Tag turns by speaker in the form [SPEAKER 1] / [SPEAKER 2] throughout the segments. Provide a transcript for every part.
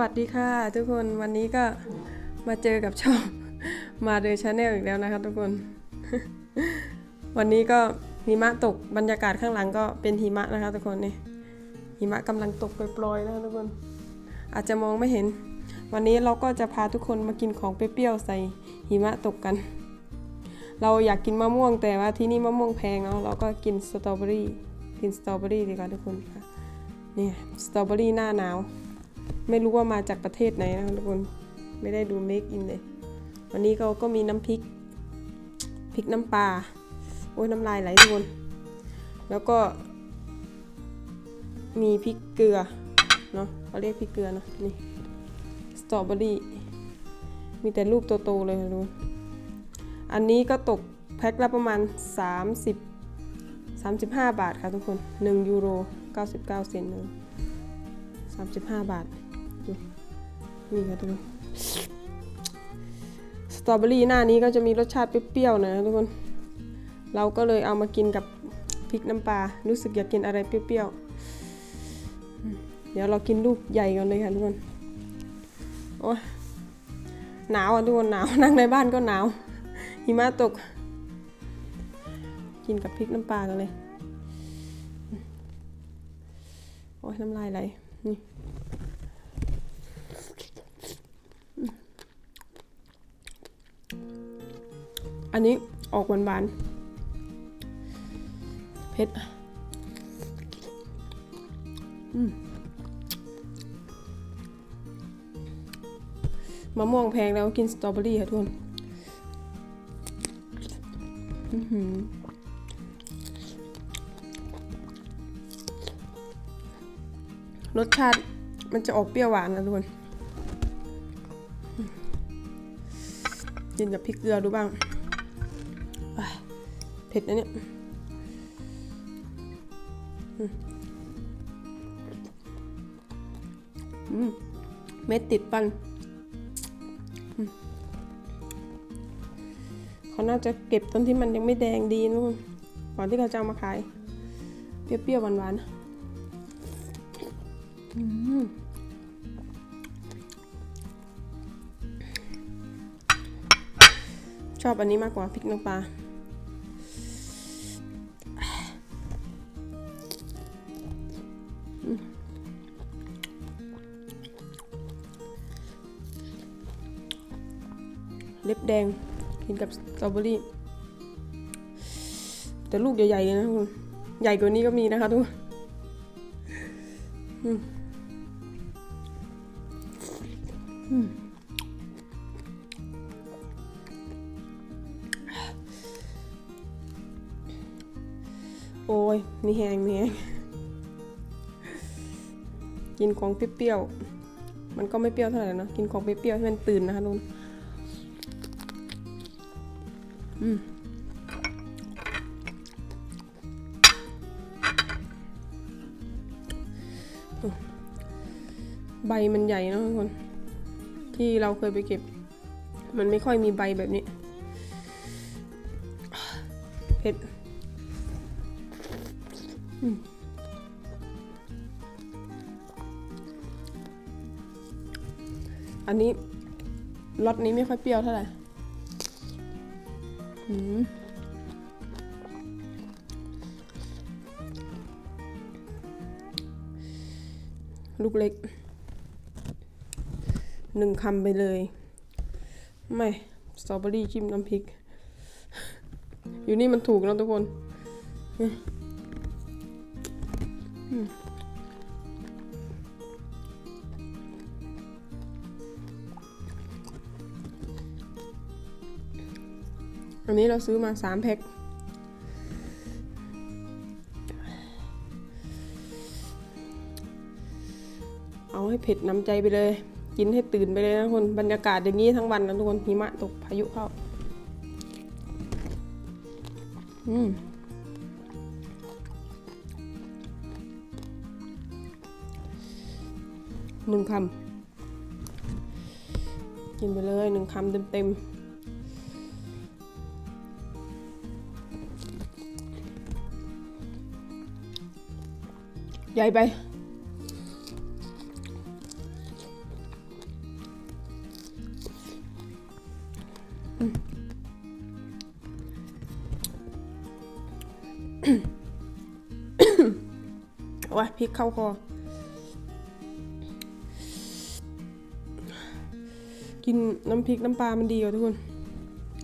[SPEAKER 1] วัสดีค่ะ ทุกคนวันนี้ก็มาเจอกับช่องมาเดอชาแนลอีกแล้วนะคะ ทุกคน วันนี้ก็หิมะตกบรรยากาศข้างหลังก็เป็นหิมะนะคะ ทุกคนนี่หิมะกำลังตกโปรยๆนะคะทุกคน อาจจะมองไม่เห็น วันนี้เราก็จะพาทุกคนมากินของเปรี้ยวๆใส่หิมะตกกัน เราอยากกินมะม่วงแต่ว่าที่นี่มะม่วงแพงเนาะเราก็กินสตรอเบอรี่กินสตรอเบอรี่ดีกว่าทุกคนค่ะนี่สตรอเบอรี่หน้าหนาว ไม่รู้ว่ามาจากประเทศไหนนะคะทุกคนไม่ได้ดูเมคอินเลย วันนี้เขาก็มีน้ำพริกพริกน้ำปลาโอ้ยน้ำลายไหลทุกคน แล้วก็มีพริกเกลือเนาะเขาเรียกพริกเกลือเนาะนี่สตรอเบอรี่มีแต่ลูกโตๆเลยค่ะทุกคนอันนี้ก็ตกแพ็คละประมาณ 30 35 บาทค่ะทุกคน 1 ยูโร 99 เซนต์เลย35 บาท นี่ค่ะทุกคนสตรอเบอรี่หน้านี้ก็จะมีรสชาติเปรี้ยวๆหนะทุกคน เราก็เลยเอามากินกับพริกน้ำปลารู้สึกอยากกินอะไรเปรี้ยวๆเดี๋ยวเรากินลูกใหญ่กันเลยค่ะทุกคนโอ้หนาวอะทุกคนหนาวนั่งในบ้านก็หนาวหิมะตก กินกับพริกน้ำปลากันเลยโอ้ยน้ำลายไหลนี่ อันนี้ออกหวานๆเผ็ดมะม่วงแพงแล้วกินสตรอเบอรี่ค่ะทุกคนรสชาติมันจะออกเปรี้ยวหวานนะทุกคนกินกับพริกเกลือดูบ้าง เผ็ดนะเนี่ยอืมอืมเม็ดติดฟันเขาน่าจะเก็บต้นที่มันยังไม่แดงดีนะคุณก่อนที่เขาจะเอามาขาย เปรี้ยวๆหวานๆอืมชอบอันนี้มากกว่าพริกน้ำปลา ล็บแดงกินกับสตรอเบอรี่ แต่ลูกใหญ่ๆเลยนะทุกคนใหญ่กว่านี้ก็มีนะคะทุกคนอืมอืมโอ้ย มีแหงมีแหงกินของเปรี้ยวๆ มันก็ไม่เปรี้ยวเท่าไหร่นะ กินของเปรี้ยวๆให้มันตื่นนะคะนุ่น ใบมันใหญ่เนะทุกคน ที่เราเคยไปเก็บ มันไม่ค่อยมีใบแบบนี้เผ็ดอันนี้รสนี้ไม่ค่อยเปรี้ยวเท่าไหร่ ลูกเล็ก หนึ่งคำไปเลย ไม่ สตรอเบอรี่จิ้มน้ำพริก อยู่นี่มันถูกแล้วทุกคน อืม อันนี้เราซื้อมาสามแพ็คเอาให้เผ็ดน้ำใจไปเลย กินให้ตื่นไปเลยนะคนบรรยากาศอย่างนี้ทั้งวันนะทุกคนหิมะตกพายุเข้า อืมหนึ่งคำ กินไปเลยหนึ่งคำเต็มๆ ใหญ่ไป ว่าพริกเข้าคอ กินน้ำพริกน้ำปลา มันดีอะทุกคน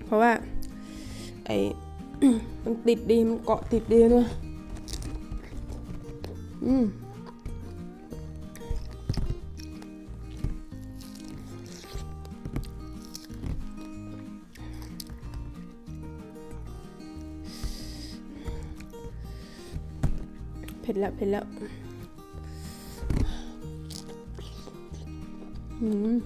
[SPEAKER 1] เพราะว่า ไอ้ มันติดดี มันเกาะติดดีด้วย อืมเผ็ดแล้วเผ็ดแล้วอืม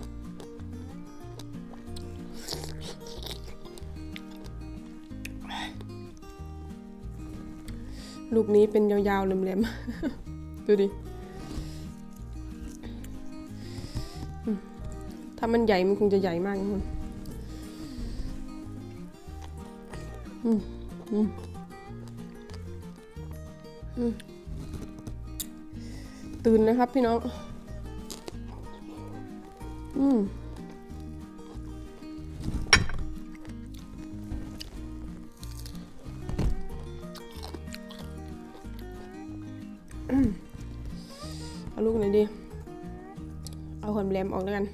[SPEAKER 1] ลูกนี้เป็นยาวๆแหลมๆ ดูดิ ถ้ามันใหญ่มันคงจะใหญ่มากคุณอืมอืมตื่นนะครับพี่น้อง อืม เอาลูกไหนดี เอาขนแหลมออกแล้วกัน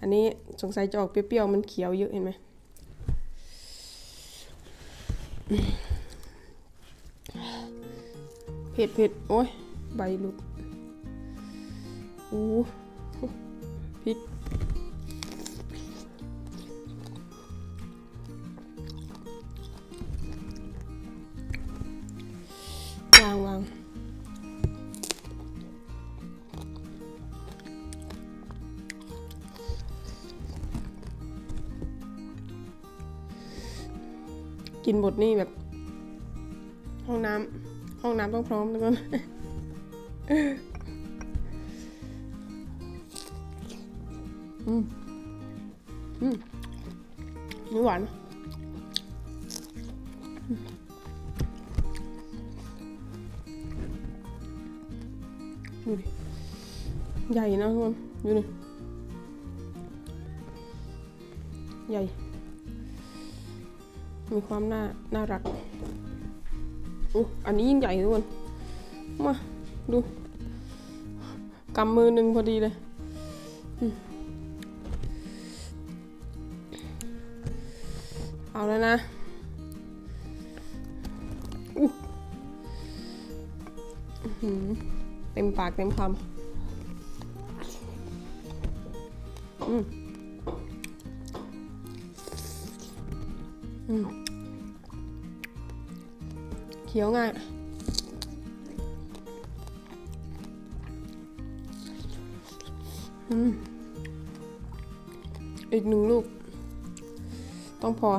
[SPEAKER 1] อันนี้สงสัยจะออกเปรี้ยวๆ มันเขียวเยอะเห็นไหมเผ็ดเผ็ดโอ้ย ใบลุดอู้พริก กินบดนี่แบบ ห้องน้ำห้องน้ำต้องพร้อมทุกคนอืมอืมนี่หวานดูดิใหญ่นะทุกคนดูดิใหญ่ มีความน่าน่ารักอู้อันนี้ยิ่งใหญ่ทุกคนมาดูกำมือหนึ่งพอดีเลยเอาแล้วนะอู้เต็มปากเต็มคำอืม เคี้ยวง่ายอีกหนึ่งลูก ต้องพอ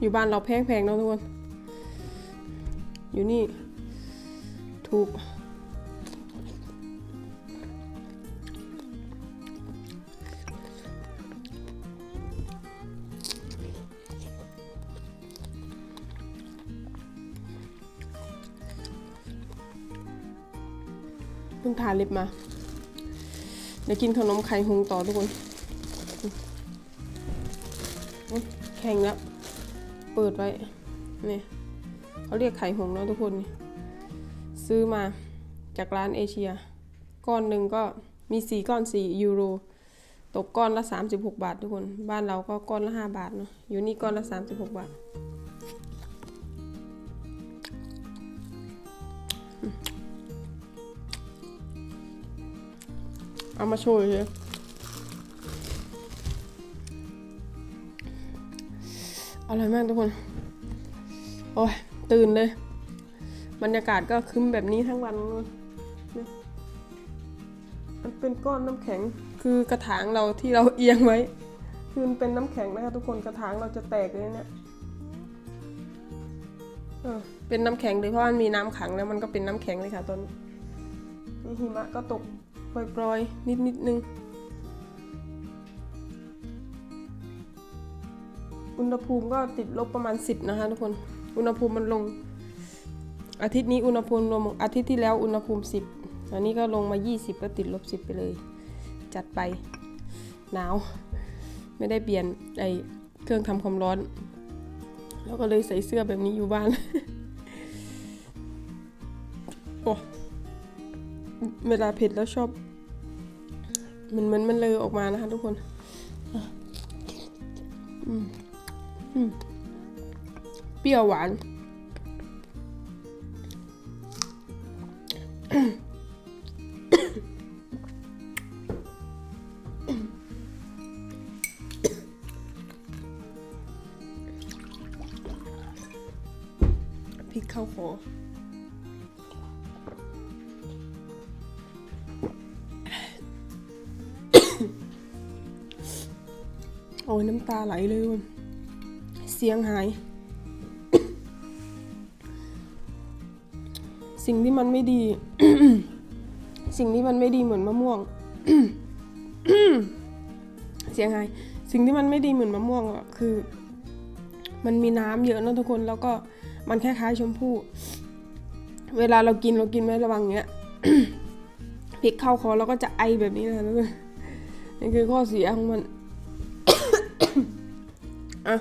[SPEAKER 1] อยู่บ้านเราแพงๆเนาะทุกคน อยู่นี่ ถูก เพิ่งทาลิปมา เดี๋ยวกินขนมไข่หงต่อทุกคน แข็งแล้ว เปิดไว้ นี่เขาเรียกไข่หงแล้วทุกคน ซื้อมาจากร้านเอเชีย ก้อนหนึ่งก็มี4ก้อน4ยูโร ตกก้อนละ 36 บาททุกคน บ้านเราก็ก้อนละ 5 บาทเนาะ อยู่นี่ก้อนละ 36 บาท เอามาโชว์เลยอร่อยมากทุกคน โอ้ย ตื่นเลย บรรยากาศก็ครึ้มแบบนี้ทั้งวันเลยมันเป็นก้อนน้ำแข็ง คือกระถางเราที่เราเอียงไว้ คือเป็นน้ำแข็งนะคะทุกคน กระถางเราจะแตกเลยเนี่ยเป็นน้ำแข็งเลยเพราะมันมีน้ำขังแล้วมันก็เป็นน้ำแข็งเลยค่ะตอนนี้หิมะก็ตก ปล่อยๆ นิดนิดนึง อุณหภูมิก็ติดลบประมาณ 10 นะคะทุกคน อุณหภูมิมันลง อาทิตย์นี้อุณหภูมิลงอาทิตย์ที่แล้วอุณหภูมิ 10 อันนี้ก็ลงมา 20 ก็ติดลบ 10 ไปเลย จัดไป หนาว ไม่ได้เปลี่ยนไอเครื่องทำความร้อน แล้วก็เลยใส่เสื้อแบบนี้อยู่บ้าน เวลาเผ็ดแล้วชอบ มันมันมันเลยออกมานะคะทุกคนอะอืมอืมเปรี้ยวหวาน โอ้ยน้ำตาไหลเลยว่ะเสียงหาย สิ่งที่มันไม่ดี สิ่งที่มันไม่ดีเหมือนมะม่วง เสียงหาย สิ่งที่มันไม่ดีเหมือนมะม่วงอะคือ มันมีน้ำเยอะนะทุกคน แล้วก็มันคล้ายๆชมพู่ เวลาเรากินเรากินไม่ระวังเงี้ยพริกเข้าคอเราก็จะไอแบบนี้นะคะทุกคนนี่คือข้อเสียของมัน อะ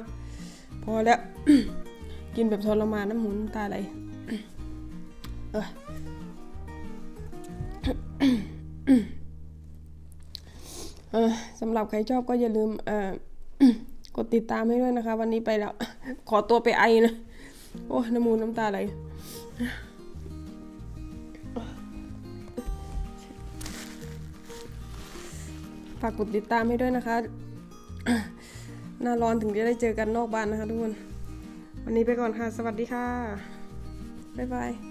[SPEAKER 1] พอแล้ว กินแบบทรมานน้ำหูน้ำตาไหลเออสำหรับใครชอบก็อย่าลืมกดติดตามให้ด้วยนะคะ วันนี้ไปแล้ว ขอตัวไปไอนะ โอ้น้ำมูน้ำตาไหลฝากกดติดตามให้ด้วยนะคะ หน้าร้อนถึงจะได้เจอกันนอกบ้านนะคะทุกคน วันนี้ไปก่อนค่ะ สวัสดีค่ะ บ๊ายบาย